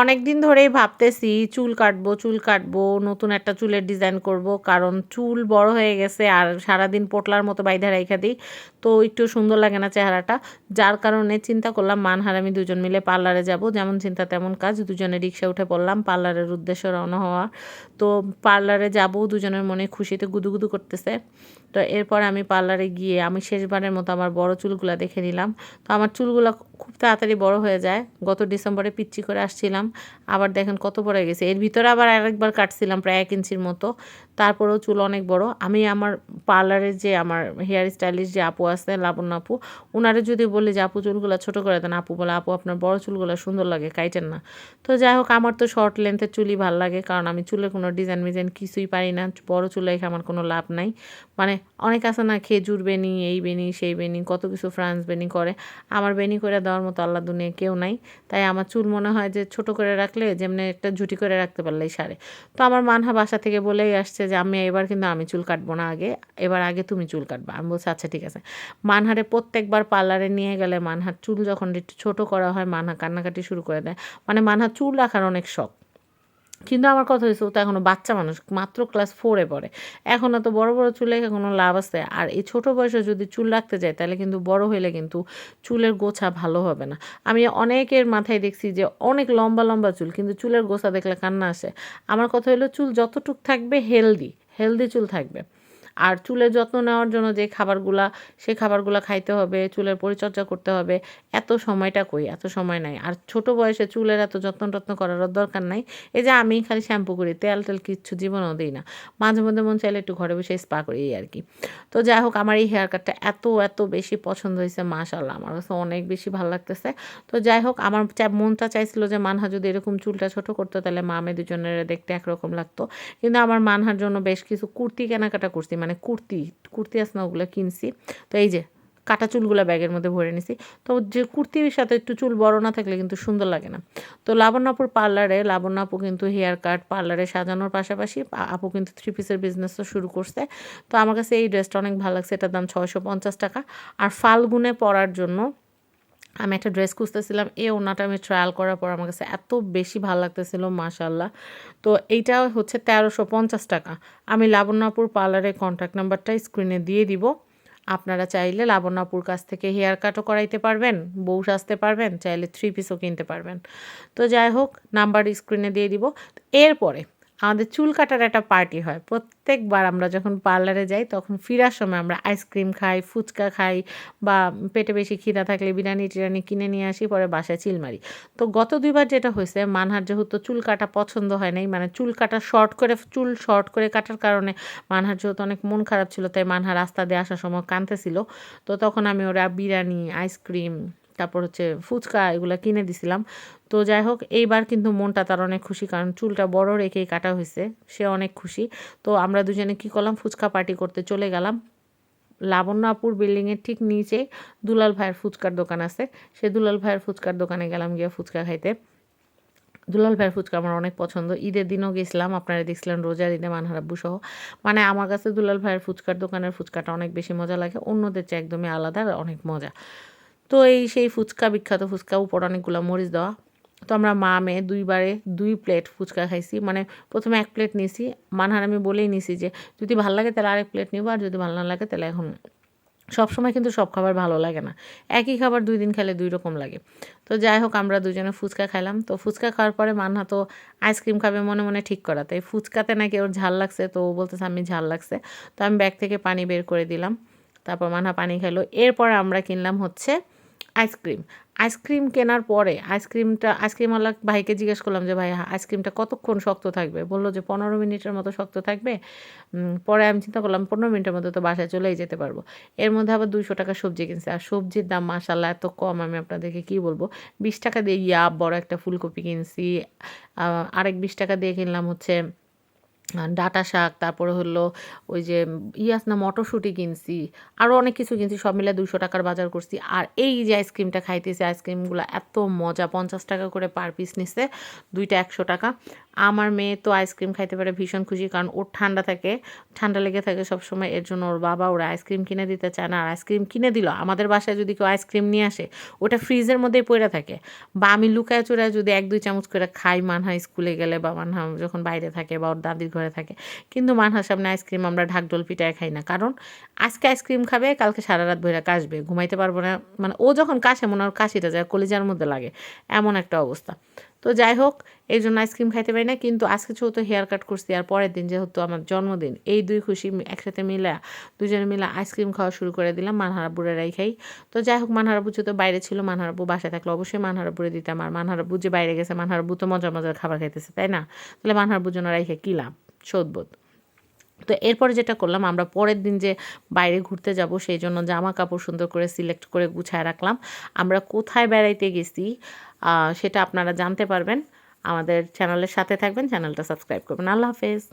অনেক দিন ধরেই ভাবতেছি, চুল কাটবো চুল কাটবো, নতুন একটা চুলের ডিজাইন করব। কারণ চুল বড় হয়ে গেছে আর সারাদিন পোটলার মতো বাইধা রেখা দিই, তো একটু সুন্দর লাগে না চেহারাটা। যার কারণে চিন্তা করলাম, মানহার আমি দুজন মিলে পার্লারে যাব। যেমন চিন্তা, তেমন কাজ। দুজনে রিক্সা উঠে পড়লাম, পার্লারের উদ্দেশ্যে রওনা হওয়া। তো পার্লারে যাব, দুজনের মনে খুশিতে গুদুগুদু করতেছে। তো এরপর আমি পার্লারে গিয়ে আমি শেষবারের মতো আমার বড় চুলগুলো দেখে নিলাম। তো আমার চুলগুলো খুব তাড়াতাড়ি বড় হয়ে যায়। গত ডিসেম্বরে পিচ্ছি করে আসছিলাম। আবার দেখেন কত বড় গেছে। এর ভিতরে আবার আরেকবার কাটছিলাম প্রায় এক ইঞ্চির মতো। তারপরেও চুল অনেক বড়। আমি আমার পার্লারের যে আমার হেয়ার স্টাইলিশ যে আপু আছে, লাবণ্য আপু ওনারে যদি বলি যে, আপু, চুলগুলো ছোটো করে দেন। আপু বলে, আপু, আপনার বড় চুলগুলো সুন্দর লাগে, কাইটেন না। তো যাই হোক, আমার তো শর্ট লেন্থের চুলই ভালো লাগে, কারণ আমি চুলে কোনো ডিজাইন মিজাইন কিছুই পারি না। বড় চুলে আমার কোনো লাভ নাই। মানে অনেক আছে না, খেজুর বেনি, এই বেনি, সেই বেনি, কত কিছু ফ্রান্স বেনি করে। আমার বেনি করে দেওয়ার মতো আল্লাহ দুনিয়া কেউ নাই। তাই আমার চুল মনে হয় যে, ছোট করে রাখলে যেমনি একটা ঝুটি করে রাখতে পারলেই সারে তো আমার মানহা বাসা থেকে বলেই আসছে যে আমি এবার কিন্তু আমি চুল কাটবো না আগে, এবার আগে তুমি চুল কাটবা। আমি বলছি আচ্ছা ঠিক আছে। মানহারে প্রত্যেকবার পার্লারে নিয়ে গেলে মানহার চুল যখন একটু ছোটো করা হয়, মানহা কান্নাকাটি শুরু করে দেয়। মানে মানহার চুল রাখার অনেক শখ। কিন্তু আমার কথা হয়েছে, ও তো এখনও বাচ্চা মানুষ, মাত্র ক্লাস ফোরে পড়ে। এখন তো বড় বড় চুলে কোনো লাভ আছে? আর এই ছোট বয়সে যদি চুল রাখতে যায়, তাহলে কিন্তু বড় হইলে কিন্তু চুলের গোছা ভালো হবে না। আমি অনেকের মাথায় দেখছি যে অনেক লম্বা লম্বা চুল, কিন্তু চুলের গোছা দেখলে কান্না আসে। আমার কথা হলো, চুল যতটুক থাকবে হেলদি হেলদি চুল থাকবে। আর চুলের যত্ন নেওয়ার জন্য যে খাবারগুলা, সে খাবারগুলো খাইতে হবে, চুলের পরিচর্যা করতে হবে, এত সময়টা কই? এত সময় নাই। আর ছোট বয়সে চুলের এত যত্ন টত্ন করার দরকার নাই। এই যে আমি খালি শ্যাম্পু করি, তেল টেল কিচ্ছু জীবনও দিই না। মাঝে মধ্যে মন চাইলে একটু ঘরে বসে স্পা করি এই আর কি। তো যাই হোক, আমার এই হেয়ার কাটটা এত এত বেশি পছন্দ হয়েছে মাশাল্লাহ আমার কাছে অনেক বেশি ভালো লাগতেছে। তো যাই হোক, আমার মনটা চাইছিল যে মানহা যদি এরকম চুলটা ছোট করতো, তাহলে মামে দুজনের দেখতে একরকম লাগতো। কিন্তু আমার মানহার জন্য বেশ কিছু কুর্তি কেনাকাটা করছি। মানে কুর্তি কুর্তি আছে না ওগুলো কিনছি। তো এই যে কাটা চুলগুলো ব্যাগের মধ্যে ভরে নিছি। তো যে কুর্তির সাথে একটু চুল বড় না থাকলে কিন্তু সুন্দর লাগে না। তো লাবণ্যাপুর পার্লারে লাবণ্যাপু কিন্তু হেয়ার কাট পার্লারে সাজানোর পাশাপাশি আপু কিন্তু থ্রি পিসের বিজনেসও শুরু করছে। তো আমার কাছে এই ড্রেসটা অনেক ভালো লাগছে। এটার দাম ছয়শো পঞ্চাশ টাকা। আর ফাল্গুনে পরার জন্য আমি একটা ড্রেস খুঁজতেছিলাম, এই ওনাটা আমি ট্রায়াল করার পর আমার কাছে এত বেশি ভালো লাগতেছিল মাশাল্লাহ তো এইটা হচ্ছে তেরোশো পঞ্চাশ টাকা। আমি লাবণ্যাপুর পার্লারের কন্ট্যাক্ট নাম্বারটা স্ক্রিনে দিয়ে দিব। আপনারা চাইলে লাবণ্যাপুর কাছ থেকে হেয়ার কাটও করাইতে পারবেন, বউ সাজতে পারবেন, চাইলে থ্রি পিসও কিনতে পারবেন। তো যাই হোক নাম্বার স্ক্রিনে দিয়ে দিব। এরপরে আমাদের চুল কাটার একটা পার্টি হয়। প্রত্যেকবার আমরা যখন পার্লারে যাই, তখন ফিরার সময় আমরা আইসক্রিম খাই, ফুচকা খাই বা পেটে বেশি খিদা থাকলে বিরিয়ানি টিরানি কিনে নিয়ে আসি, পরে বাসায় চিল মারি। তো গত দুইবার যেটা হয়েছে, মানহার যেহেতু চুল কাটা পছন্দ হয় নাই মানে চুল কাটা শর্ট করে, চুল শর্ট করে কাটার কারণে মানহার যেহেতু অনেক মন খারাপ ছিল, তাই মানহা রাস্তা দিয়ে আসার সময় কাঁদতেছিল। তো তখন আমি ওরা বিরিয়ানি, আইসক্রিম তারপর হচ্ছে ফুচকা এগুলো কিনে দিছিলাম। তো যাই হোক এইবার কিন্তু মনটা তার অনেক খুশি, কারণ চুলটা বড় রেখেই কাটা হয়েছে। সে অনেক খুশি। তো আমরা দুজনে কী করলাম, ফুচকা পার্টি করতে চলে গেলাম। লাবণ্যপুর বিল্ডিংয়ের ঠিক নিচে দুলাল ভাইয়ের ফুচকার দোকান আছে। সে দুলাল ভাইয়ের ফুচকার দোকানে গেলাম গিয়ে ফুচকা খাইতে। দুলাল ভাইয়ের ফুচকা আমার অনেক পছন্দ। ঈদের দিনও গেছিলাম, আপনারা দেখছিলেন রোজার ঈদে মানহারাব্বু সহ। মানে আমার কাছে দুলাল ভাইয়ের ফুচকার দোকানের ফুচকাটা অনেক বেশি মজা লাগে, অন্যদের চেয়ে একদমই আলাদা অনেক মজা। তো এই সেই ফুচকা, বিখ্যাত ফুচকা উপর অনেকগুলো মরিচ দেওয়া। তো আমরা মা, মেয়ে দুইবারে দুই প্লেট ফুচকা খাইছি। মানে প্রথমে এক প্লেট নিয়েছি মানহার আমি বলেই নিছি যে, যদি ভালো লাগে তাহলে আরেক প্লেট নিব, আর যদি ভালো না লাগে তাহলে এখন সব সময় কিন্তু সব খাবার ভালো লাগে না। একই খাবার দুই দিন খেলে দুই রকম লাগে। তো যাই হোক, আমরা দুজনে ফুচকা খাইলাম। তো ফুচকা খাওয়ার পরে মানহা তো আইসক্রিম খাবে মনে মনে ঠিক করা। তাই ফুচকাতে নাকি ওর ঝাল লাগছে, তো ও বলতেছে, আমি ঝাল লাগছে। তো আমি ব্যাগ থেকে পানি বের করে দিলাম। তারপর মানহা পানি খাইলো। এরপর আমরা কিনলাম হচ্ছে আইসক্রিম। আইসক্রিম কেনার পরে আইসক্রিমটা, আইসক্রিমওয়ালা ভাইকে জিজ্ঞেস করলাম যে ভাই আইসক্রিমটা কতক্ষণ শক্ত থাকবে? বলল যে, পনেরো মিনিটের মতো শক্ত থাকবে। পরে আমি চিন্তা করলাম, পনেরো মিনিটের মধ্যে তো বাসায় চলেই যেতে পারব। এর মধ্যে আবার দুশো টাকা সবজি কিনছে। আর সবজির দাম মাসাল্লাহ এত কম, আমি আপনাদেরকে কী বলব? বিশ টাকা দিয়ে ইয়া বড় একটা ফুলকপি কিনছি। আরেক বিশ টাকা দিয়ে কিনলাম হচ্ছে ডাটা শাক, তারপরে হলো ওই যে ইয়াস না মটরশুঁটি কিনছি আরও অনেক কিছু কিনছি, সব মিলে দুশো টাকার বাজার করছি। আর এই যে আইসক্রিমটা খাইতেছি, আইসক্রিমগুলো এত মজা, পঞ্চাশ টাকা করে পার পিস নিচ্ছে দুইটা একশো টাকা। আমার মেয়ে তো আইসক্রিম খাইতে পারে ভীষণ খুশি, কারণ ওর ঠান্ডা থাকে, ঠান্ডা লেগে থাকে সবসময়, এর জন্য ওর বাবা ওরা আইসক্রিম কিনে দিতে চায় না। আর আইসক্রিম কিনে দিল, আমাদের বাসায় যদি কেউ আইসক্রিম নিয়ে আসে, ওটা ফ্রিজের মধ্যেই পড়ে থাকে। বা আমি লুকায় চুরায় যদি এক দুই চামচ করে খাই মানহা স্কুলে গেলে বা মানহা যখন বাইরে থাকে বা ওর দাদির ঘরে থাকে। কিন্তু মানহার সামনে আইসক্রিম আমরা ঢাকডোল পিটায় খাই না। কারণ আজকে আইসক্রিম খাবে, কালকে সারা রাত বইরা কাশবে, ঘুমাইতে পারব না। মানে ও যখন কাশে, মনে হয় কাশিটা যায়, কলিজার মধ্যে লাগে। এমন একটা অবস্থা। তো যাই হোক, এই জন্য আইসক্রিম খাইতে পারি না। কিন্তু আজকে যেহেতু হেয়ার কাট করছি, আর পরের দিন যেহেতু আমার জন্মদিন, এই দুই খুশি একসাথে মিলে, দুজনে মিলে আইসক্রিম খাওয়া শুরু করে দিলাম মানহারাবুরেরাই খাই। তো যাই হোক মানহারাবু যেহেতু বাইরে ছিল মানহারাবু বাসায় থাকলে অবশ্যই মানহারাবুরে দিতাম। আর মানহারাবু যে বাইরে গেছে মানহারাবু তো মজার মজার খাবার খাইতেছে, তাই না? তাহলে মানহারাবুর জন্য রাইখে, কী লাভ? শোধবোধ তো এরপরে যেটা করলাম, আমরা পরের দিন যে বাইরে ঘুরতে যাব, সেই জন্য জামা কাপড় সুন্দর করে সিলেক্ট করে গুছায় রাখলাম। আমরা কোথায় বেড়াইতে গেছি সেটা আপনারা জানতে পারবেন। আমাদের চ্যানেলের সাথে থাকবেন, চ্যানেলটা সাবস্ক্রাইব করবেন। আল্লাহ হাফেজ।